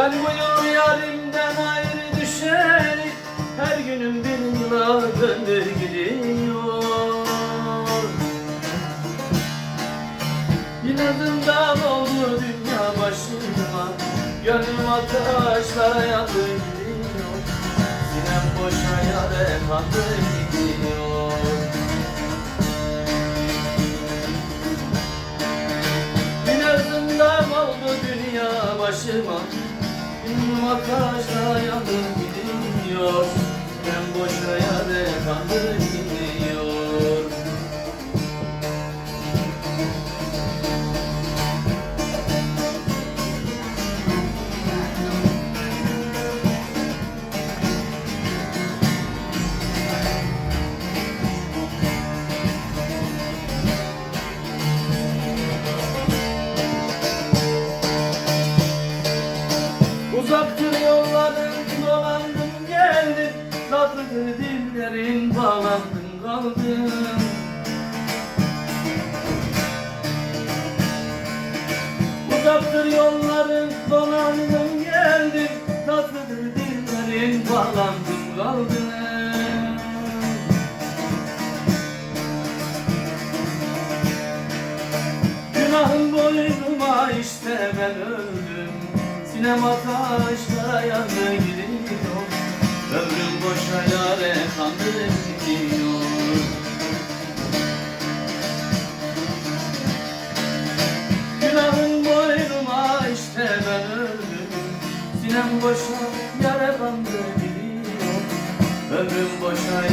Ben bu yarimden ayrı düşeri Her günüm bir yıla döndür gidiyor. İnadından oldu dünya başıma. Gönlüm ateşlere yandı gidiyor. Sinem boşa yare kandı gidiyor. İnadından oldu dünya başıma Ateşlere yandı gidiyor Yolların dolandım geldim Tatlıdır dillerin bağlandım kaldım Uzaktır yolların dolandım geldim Tatlıdır dillerin bağlandım kaldım Günahım boynuma işte ben öldüm Sinema taşlara yandı gidiyor Ömrüm boşa yare kandı gidiyor boynuma işte ben öldüm. Sinem boşa yare kandı gidiyor Ömrüm boşa